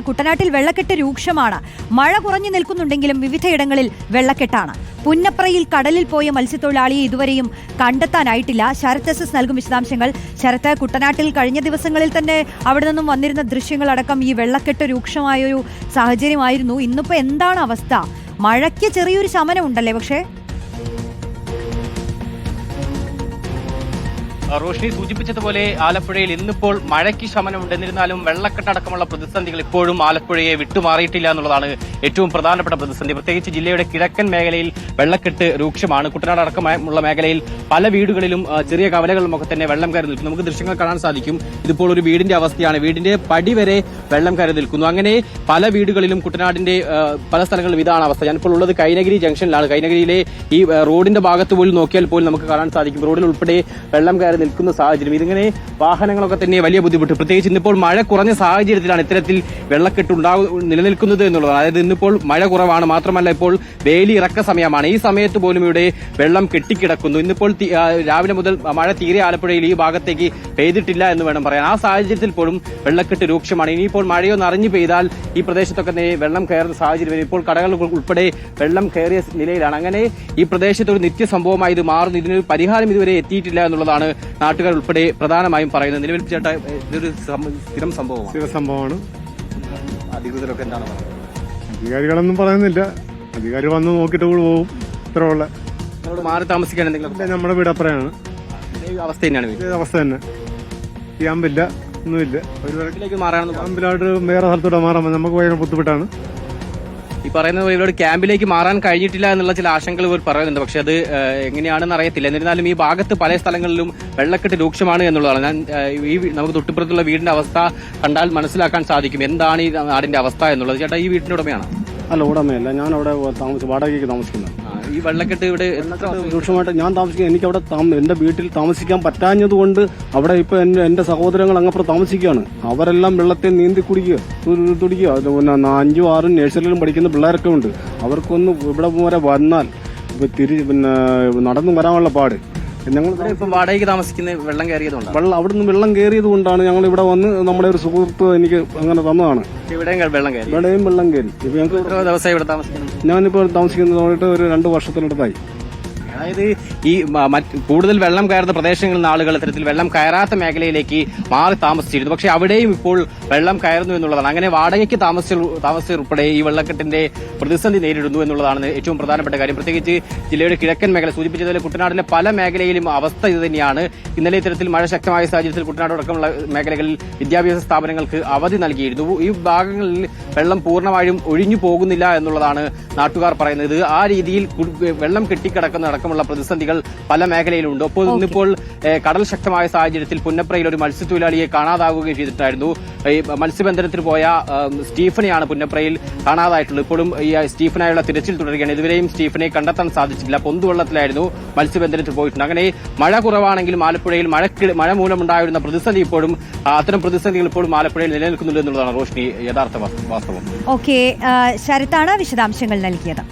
കുട്ടനാട്ടിൽ വെള്ളക്കെട്ട് രൂക്ഷമാണ്. മഴ കുറഞ്ഞു നിൽക്കുന്നുണ്ടെങ്കിലും വിവിധയിടങ്ങളിൽ വെള്ളക്കെട്ടാണ്. പുന്നപ്രയിൽ കടലിൽ പോയ മത്സ്യത്തൊഴിലാളിയെ ഇതുവരെയും കണ്ടെത്താനായിട്ടില്ല. ശരത് എസ് എസ് നൽകും വിശദാംശങ്ങൾ. ശരത്ത് കുട്ടനാട്ടിൽ കഴിഞ്ഞ ദിവസങ്ങളിൽ തന്നെ അവിടെ നിന്നും വന്നിരുന്ന ദൃശ്യങ്ങളടക്കം ഈ വെള്ളക്കെട്ട് രൂക്ഷമായൊരു സാഹചര്യമായിരുന്നു. ഇന്നിപ്പോൾ എന്താണ് അവസ്ഥ? മഴയ്ക്ക് ചെറിയൊരു ശമനം ഉണ്ടല്ലേ പക്ഷേ? റോഷ്നി സൂചിപ്പിച്ചതുപോലെ ആലപ്പുഴയിൽ ഇന്നിപ്പോൾ മഴയ്ക്ക് ശമനമുണ്ട് എന്നിരുന്നാലും വെള്ളക്കെട്ടടക്കമുള്ള പ്രതിസന്ധികൾ ഇപ്പോഴും ആലപ്പുഴയെ വിട്ടുമാറിയിട്ടില്ല എന്നുള്ളതാണ് ഏറ്റവും പ്രധാനപ്പെട്ട പ്രതിസന്ധി. പ്രത്യേകിച്ച് ജില്ലയുടെ കിഴക്കൻ മേഖലയിൽ വെള്ളക്കെട്ട് രൂക്ഷമാണ്. കുട്ടനാട് അടക്കമുള്ള മേഖലയിൽ പല വീടുകളിലും ചെറിയ കവലകളുമൊക്കെ തന്നെ വെള്ളം കയറി നിൽക്കുന്നു. നമുക്ക് ദൃശ്യങ്ങൾ കാണാൻ സാധിക്കും. ഇതിപ്പോൾ ഒരു വീടിന്റെ അവസ്ഥയാണ്. വീടിന്റെ പടി വരെ വെള്ളം കയറി നിൽക്കുന്നു. അങ്ങനെ പല വീടുകളിലും കുട്ടനാടിന്റെ പല സ്ഥലങ്ങളിലും ഇതാണ് അവസ്ഥ. ഞാനിപ്പോൾ ഉള്ളത് കൈനഗിരി ജംഗ്ഷനിലാണ്. കൈനഗിരിയിലെ ഈ റോഡിന്റെ ഭാഗത്ത് പോലും നോക്കിയാൽ പോലും നമുക്ക് കാണാൻ സാധിക്കും. റോഡിൽ ഉൾപ്പെടെ വെള്ളം കയറി നിൽക്കുന്ന സാഹചര്യം. ഇതിങ്ങനെ വാഹനങ്ങളൊക്കെ തന്നെ വലിയ ബുദ്ധിമുട്ട്. പ്രത്യേകിച്ച് ഇന്നിപ്പോൾ മഴ കുറഞ്ഞ സാഹചര്യത്തിലാണ് ഇത്തരത്തിൽ വെള്ളക്കെട്ട് നിലനിൽക്കുന്നത് എന്നുള്ളതാണ് അതായത് ഇന്നിപ്പോൾ മഴ കുറവാണ്. മാത്രമല്ല ഇപ്പോൾ വേലി ഇറക്ക സമയമാണ്. ഈ സമയത്ത് പോലും ഇവിടെ വെള്ളം കെട്ടിക്കിടക്കുന്നു. ഇന്നിപ്പോൾ രാവിലെ മുതൽ മഴ തീരെ ആലപ്പുഴയിൽ ഈ ഭാഗത്തേക്ക് പെയ്തിട്ടില്ല എന്ന് വേണം പറയാൻ. ആ സാഹചര്യത്തിൽ പോലും വെള്ളക്കെട്ട് രൂക്ഷമാണ്. ഇനിയിപ്പോൾ മഴയോ അറിഞ്ഞു പെയ്താൽ ഈ പ്രദേശത്തൊക്കെ തന്നെ വെള്ളം കയറുന്ന സാഹചര്യം ഇപ്പോൾ കടകൾ ഉൾപ്പെടെ വെള്ളം കയറിയ നിലയിലാണ്. അങ്ങനെ ഈ പ്രദേശത്ത് ഒരു നിത്യ സംഭവമായി ഇത് മാറുന്നു. ഇതിനൊരു പരിഹാരം ഇതുവരെ എത്തിയിട്ടില്ല എന്നുള്ളതാണ് നാട്ടുകാർ ഉൾപ്പെടെ പ്രധാനമായും പറയുന്നത് നിലവിൽ ചേട്ടാ ഇതൊരു സ്ഥിരം സംഭവമാണ്? സ്ഥിര സംഭവമാണ്. അധികൃതരൊക്കെ എന്താണ് പറയുന്നത്? അധികാരികളൊന്നും പറയുന്നില്ല. അധികാരി വന്ന് നോക്കിയിട്ട് കൂടെ പോകും. ഇത്ര ഉള്ള. മാറി താമസിക്കാൻ എന്തെങ്കിലും നമ്മുടെ വീട് അപ്പുറയാണ് അവസ്ഥ തന്നെയാണ്. അവസ്ഥ തന്നെ. ചെയ്യാൻ പറ്റില്ല ഒന്നുമില്ല. ഒരു പറഞ്ഞു. ക്യാമ്പിലായിട്ട് വേറെ സ്ഥലത്തോടെ മാറാൻ നമുക്ക് ഭയങ്കര ബുദ്ധിമുട്ടാണ്. ഈ പറയുന്ന ഇവരോട് ക്യാമ്പിലേക്ക് മാറാൻ കഴിഞ്ഞിട്ടില്ല എന്നുള്ള ചില ആശങ്കകൾ ഇവർ പറയുന്നുണ്ട്. പക്ഷെ അത് എങ്ങനെയാണെന്ന് അറിയത്തില്ല. എന്നിരുന്നാലും ഈ ഭാഗത്ത് പല സ്ഥലങ്ങളിലും വെള്ളക്കെട്ട് രൂക്ഷമാണ് എന്നുള്ളതാണ്. ഞാൻ ഈ നമുക്ക് തൊട്ടുപുറത്തുള്ള വീടിന്റെ അവസ്ഥ കണ്ടാൽ മനസ്സിലാക്കാൻ സാധിക്കും. എന്താണ് ഈ നാടിന്റെ അവസ്ഥ എന്നുള്ളത്. ചേട്ടാ ഈ വീടിന്റെ ഉടമയാണ്? അല്ല ഉടമയല്ല. ഞാൻ അവിടെ താമസി വാടകയ്ക്ക് താമസിക്കുന്നത് ഈ വെള്ളക്കെട്ട് ഇവിടെ രൂക്ഷമായിട്ട് ഞാൻ താമസിക്കുന്നത് എനിക്ക് അവിടെ എന്റെ വീട്ടിൽ താമസിക്കാൻ പറ്റാഞ്ഞത് കൊണ്ട് അവിടെ ഇപ്പൊ എന്റെ സഹോദരങ്ങൾ അങ്ങപ്പുറം താമസിക്കുകയാണ്. അവരെല്ലാം വെള്ളത്തിൽ നീന്തി കുടിക്കുക തുടിക്കുക. പിന്നെ അഞ്ചും ആറും നഴ്സറിയിലും പഠിക്കുന്ന പിള്ളേരൊക്കെ ഉണ്ട്. അവർക്കൊന്ന് ഇവിടെ വരെ വന്നാൽ തിരി പിന്നെ നടന്നു വരാനുള്ള പാട്. ഞങ്ങൾ ഇപ്പം വാടകയ്ക്ക് താമസിക്കുന്ന വെള്ളം കയറിയതുകൊണ്ടാണ്. വെള്ളം അവിടുന്ന് വെള്ളം കയറിയത് കൊണ്ടാണ് ഞങ്ങൾ ഇവിടെ വന്ന് നമ്മുടെ ഒരു സുഹൃത്ത് എനിക്ക് അങ്ങനെ തന്നതാണ്. ഇവിടെയും വെള്ളം കയറി. ഇവിടെയും വെള്ളം കയറി. ഇപ്പൊ ഞങ്ങൾക്ക് ദിവസമായി ഇവിടെ താമസിക്കുന്നത് ഞാനിപ്പോൾ താമസിക്കുന്നതായിട്ട് ഒരു രണ്ട് വർഷത്തിനടുത്തായി. അതായത് ഈ കൂടുതൽ വെള്ളം കയറുന്ന പ്രദേശങ്ങളിൽ നിന്ന് ആളുകൾ ഇത്തരത്തിൽ വെള്ളം കയറാത്ത മേഖലയിലേക്ക് മാറി താമസിച്ചിരുന്നു. പക്ഷേ അവിടെയും ഇപ്പോൾ വെള്ളം കയറുന്നു എന്നുള്ളതാണ്. അങ്ങനെ വാടകയ്ക്ക് താമസിച്ച താമസിച്ചവർ ഉൾപ്പെടെ ഈ വെള്ളക്കെട്ടിന്റെ പ്രതിസന്ധി നേരിടുന്നു എന്നുള്ളതാണ് ഏറ്റവും പ്രധാനപ്പെട്ട കാര്യം. പ്രത്യേകിച്ച് ജില്ലയുടെ കിഴക്കൻ മേഖല സൂചിപ്പിച്ചതുപോലെ കുട്ടനാട്ടിലെ പല മേഖലയിലും അവസ്ഥ ഇത് തന്നെയാണ്. ഇന്നലെ ഇത്തരത്തിൽ മഴ ശക്തമായ സാഹചര്യത്തിൽ കുട്ടനാട് അടക്കമുള്ള മേഖലകളിൽ വിദ്യാഭ്യാസ സ്ഥാപനങ്ങൾക്ക് അവധി നൽകിയിരുന്നു. ഈ ഭാഗങ്ങളിൽ വെള്ളം പൂർണമായും ഒഴിഞ്ഞു പോകുന്നില്ല എന്നുള്ളതാണ് നാട്ടുകാർ പറയുന്നത്. ആ രീതിയിൽ വെള്ളം കെട്ടിക്കിടക്കുന്ന അടക്കമുള്ള പ്രതിസന്ധികൾ പല മേഖലയിലുണ്ട്. അപ്പോൾ ഇന്നിപ്പോൾ കടൽ ശക്തമായ സാഹചര്യത്തിൽ പുന്നപ്രയിൽ ഒരു മത്സ്യത്തൊഴിലാളിയെ കാണാതാവുകയും ചെയ്തിട്ടായിരുന്നു ഈ മത്സ്യബന്ധനത്തിന് പോയ സ്റ്റീഫനെയാണ് പുന്നപ്രയിൽ കാണാതായിട്ടുള്ളത്. ഇപ്പോഴും ഈ സ്റ്റീഫനായുള്ള തിരച്ചിൽ തുടരുകയാണ്. ഇതുവരെയും സ്റ്റീഫനെ കണ്ടെത്താൻ സാധിച്ചിട്ടില്ല. പൊന്തുവെള്ളത്തിലായിരുന്നു മത്സ്യബന്ധനത്തിന് പോയിട്ടുണ്ട്. അങ്ങനെ മഴ കുറവാണെങ്കിലും ആലപ്പുഴയിൽ മഴ മഴ മൂലമുണ്ടായിരുന്ന പ്രതിസന്ധി ഇപ്പോഴും അത്തരം പ്രതിസന്ധികൾ ഇപ്പോഴും ആലപ്പുഴയിൽ നിലനിൽക്കുന്നുണ്ട് എന്നുള്ളതാണ് റോഷ്നി യഥാർത്ഥ വാസ്തവം. ഓക്കെ ശരത്താണ് വിശദാംശങ്ങൾ നൽകിയത്.